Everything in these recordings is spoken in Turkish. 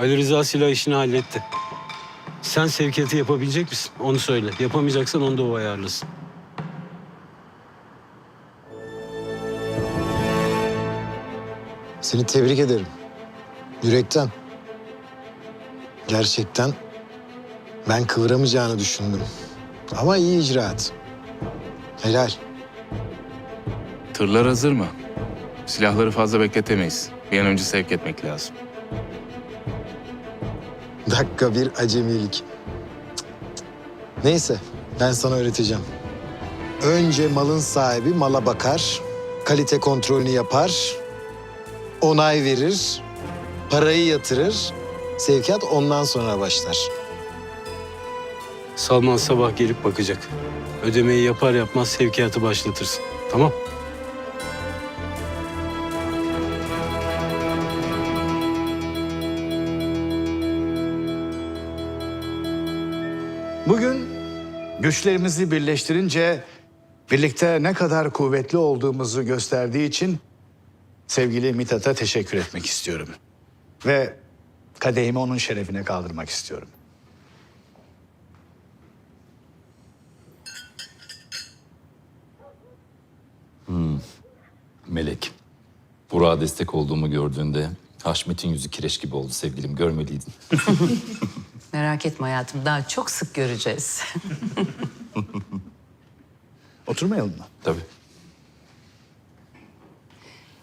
Ali Rıza silah işini halletti. Sen sevkiyatı yapabilecek misin? Onu söyle. Yapamayacaksan onu da o ayarlasın. Seni tebrik ederim. Yürekten. Gerçekten ben kıvıramayacağını düşündüm. Ama iyi icraat. Helal. Tırlar hazır mı? Silahları fazla bekletemeyiz. Bir an önce sevk etmek lazım. Dakika bir acemilik. Neyse ben sana öğreteceğim. Önce malın sahibi mala bakar, kalite kontrolünü yapar, onay verir, parayı yatırır, sevkiyat ondan sonra başlar. Salman sabah gelip bakacak. Ödemeyi yapar yapmaz sevkiyatı başlatırsın. Tamam? Bugün güçlerimizi birleştirince birlikte ne kadar kuvvetli olduğumuzu gösterdiği için sevgili Mithat'a teşekkür etmek istiyorum. Ve kadehimi onun şerefine kaldırmak istiyorum. Melek, Burak'a destek olduğumu gördüğünde Haşmet'in yüzü kireç gibi oldu sevgilim. Görmeliydin. Merak etme hayatım daha çok sık göreceğiz. Oturmayalım mı? Tabii.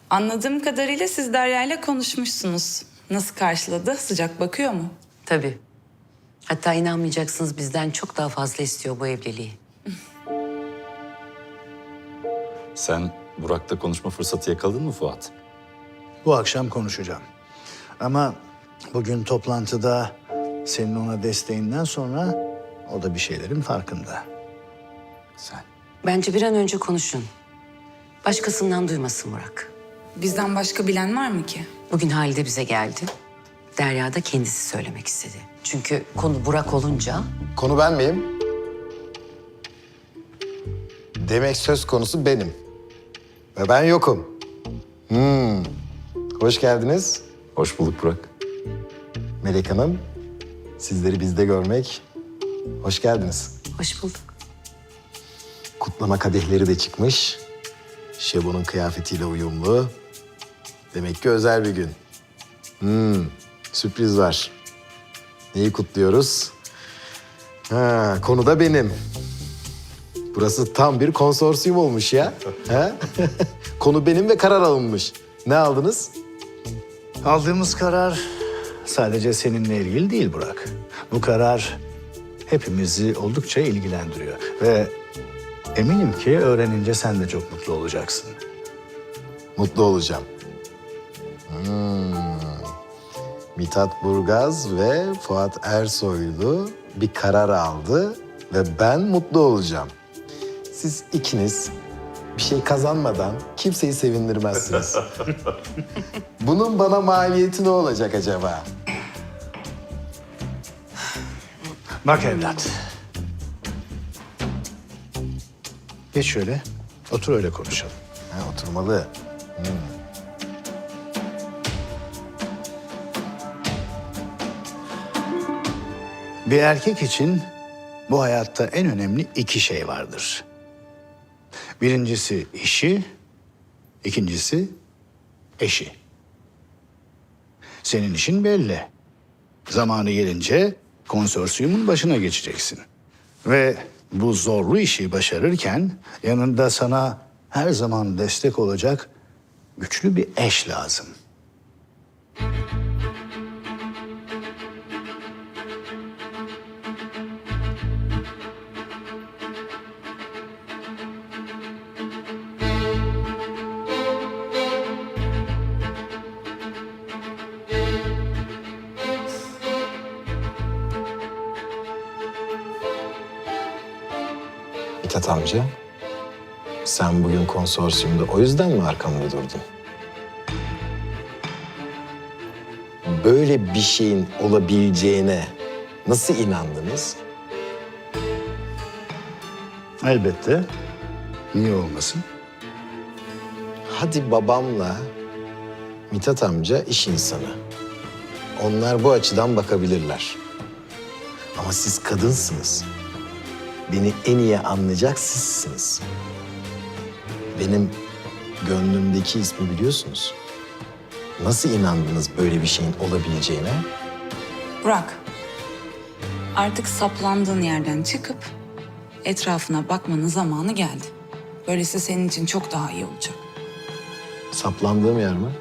Anladığım kadarıyla siz Derya'yla konuşmuşsunuz. Nasıl karşıladı? Sıcak bakıyor mu? Tabii. Hatta inanmayacaksınız bizden çok daha fazla istiyor bu evliliği. Sen Burak'ta konuşma fırsatı yakaladın mı Fuat? Bu akşam konuşacağım. Ama bugün toplantıda senin ona desteğinden sonra o da bir şeylerin farkında. Sen. Bence bir an önce konuşun. Başkasından duymasın Burak. Bizden başka bilen var mı ki? Bugün Halide bize geldi. Derya da kendisi söylemek istedi. Çünkü konu Burak olunca Konu ben miyim? Demek söz konusu benim. Ve ben yokum. Hmm. Hoş geldiniz Hoş bulduk Burak. Melek Hanım. Sizleri bizde görmek. Hoş geldiniz. hoş bulduk. Kutlama kadehleri de çıkmış. Şebo'nun kıyafetiyle uyumlu. Demek ki özel bir gün. Hmm, sürpriz var. Neyi kutluyoruz? Ha, konu da benim. Burası tam bir konsorsiyum olmuş ya. Ha? konu benim ve karar alınmış. Ne aldınız? Aldığımız karar sadece seninle ilgili değil Burak. Bu karar hepimizi oldukça ilgilendiriyor. Ve eminim ki öğrenince sen de çok mutlu olacaksın. Mutlu olacağım. Hmm. Mithat Burgaz ve Fuat Ersoylu bir karar aldı ve ben mutlu olacağım. Siz ikiniz bir şey kazanmadan kimseyi sevindirmezsiniz. Bunun bana maliyeti ne olacak acaba? Bak evlat. Geç şöyle. Otur öyle konuşalım. Ha, oturmalı. Bir erkek için bu hayatta en önemli iki şey vardır. Birincisi işi, ikincisi eşi. Senin işin belli. Zamanı gelince konsorsiyumun başına geçeceksin. Ve bu zorlu işi başarırken yanında sana her zaman destek olacak güçlü bir eş lazım. Mithat amca, sen bugün konsorsiyumda o yüzden mi arkamda durdun? Böyle bir şeyin olabileceğine nasıl inandınız? Elbette. Niye olmasın? Hadi babamla Mithat amca iş insanı. onlar bu açıdan bakabilirler. Ama siz kadınsınız. Beni en iyi anlayacak sizsiniz. Benim gönlümdeki ismi biliyorsunuz. Nasıl inandınız böyle bir şeyin olabileceğine? Burak, artık saplandığın yerden çıkıp etrafına bakmanın zamanı geldi. Böylesi senin için çok daha iyi olacak. Saplandığım yer mi?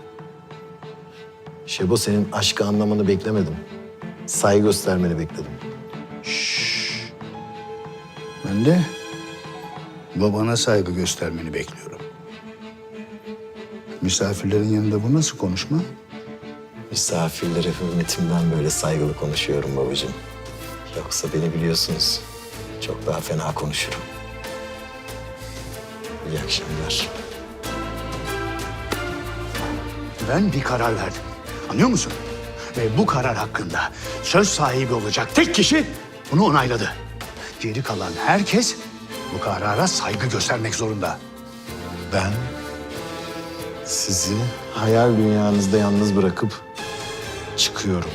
Şebo senin aşkı anlamanı beklemedim. Saygı göstermeni bekledim. Ben de babana saygı göstermeni bekliyorum. Misafirlerin yanında bu nasıl konuşma? Misafirlere hürmetimden böyle saygılı konuşuyorum babacığım. Yoksa beni biliyorsunuz. Çok daha fena konuşurum. İyi akşamlar. Ben bir karar verdim. Anlıyor musun? Ve bu karar hakkında söz sahibi olacak tek kişi bunu onayladı. Geri kalan herkes bu karara saygı göstermek zorunda. Ben sizi hayal dünyanızda yalnız bırakıp çıkıyorum.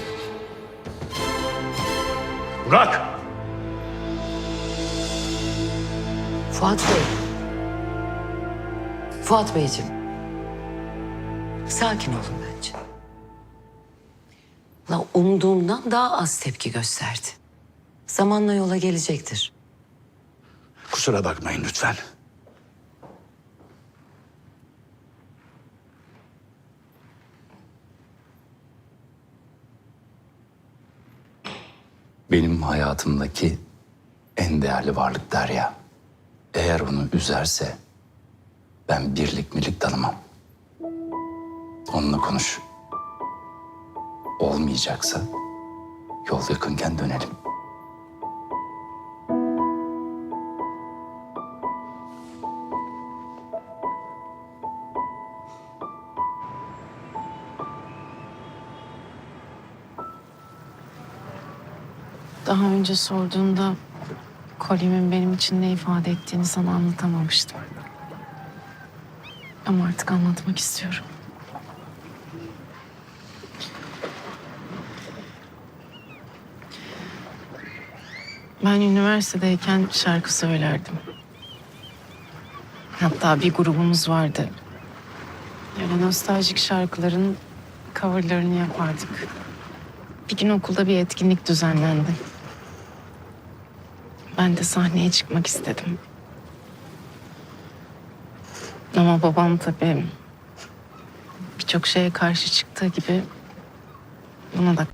Burak! Fuat Bey. Fuat Beyciğim. Sakin olun bence. La umduğumdan daha az tepki gösterdi. Zamanla yola gelecektir. Kusura bakmayın lütfen. Benim hayatımdaki en değerli varlık Derya. Eğer onu üzerse ben birlik mirlik tanımam. Onunla konuş. Olmayacaksa yol yakınken dönelim. Daha önce sorduğunda kolyemin benim için ne ifade ettiğini sana anlatamamıştım. Ama artık anlatmak istiyorum. Ben üniversitedeyken şarkı söylerdim. Hatta bir grubumuz vardı. Böyle nostaljik şarkıların coverlarını yapardık. Bir gün okulda bir etkinlik düzenlendi. Ben de sahneye çıkmak istedim. Ama babam tabii birçok şeye karşı çıktığı gibi buna da...